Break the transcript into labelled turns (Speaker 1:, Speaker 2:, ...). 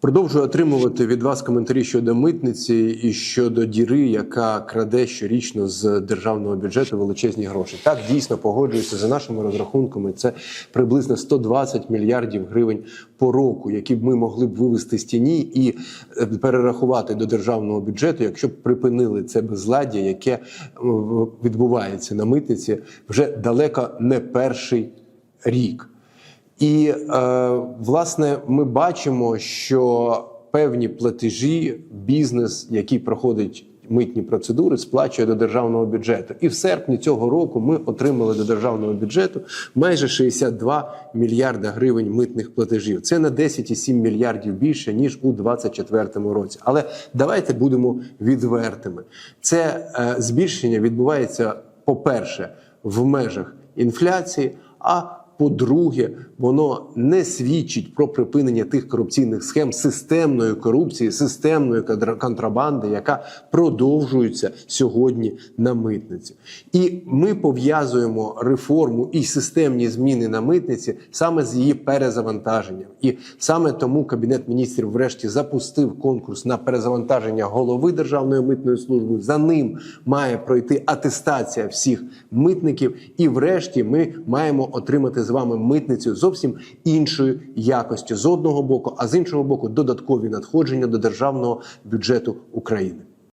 Speaker 1: Продовжую отримувати від вас коментарі щодо митниці і щодо діри, яка краде щорічно з державного бюджету величезні гроші. Так дійсно погоджуюся за нашими розрахунками. Це приблизно 120 мільярдів гривень по року, які б ми могли б вивести з тіні і е, перерахувати до державного бюджету, якщо б припинили це безладдя, яке е, відбувається на митниці вже далеко не перший рік. І е, власне ми бачимо, що певні платежі, бізнес, який проходить митні процедури, сплачує до державного бюджету. І в серпні цього року ми отримали до державного бюджету майже 62 мільярда гривень митних платежів. Це на 10,7 мільярдів більше ніж у 2024 році. Але давайте будемо відвертими. Це е, збільшення відбувається, по-перше, в межах інфляції. а по-друге, воно не свідчить про припинення тих корупційних схем системної корупції, системної контрабанди, яка продовжується сьогодні на митниці. І ми пов'язуємо реформу і системні зміни на митниці саме з її перезавантаженням. І саме тому Кабінет міністрів врешті запустив конкурс на перезавантаження голови Державної митної служби. За ним має пройти атестація всіх митників. І, врешті, ми маємо отримати з вами митницю зовсім іншої якості з одного боку, а з іншого боку, додаткові надходження до державного бюджету України.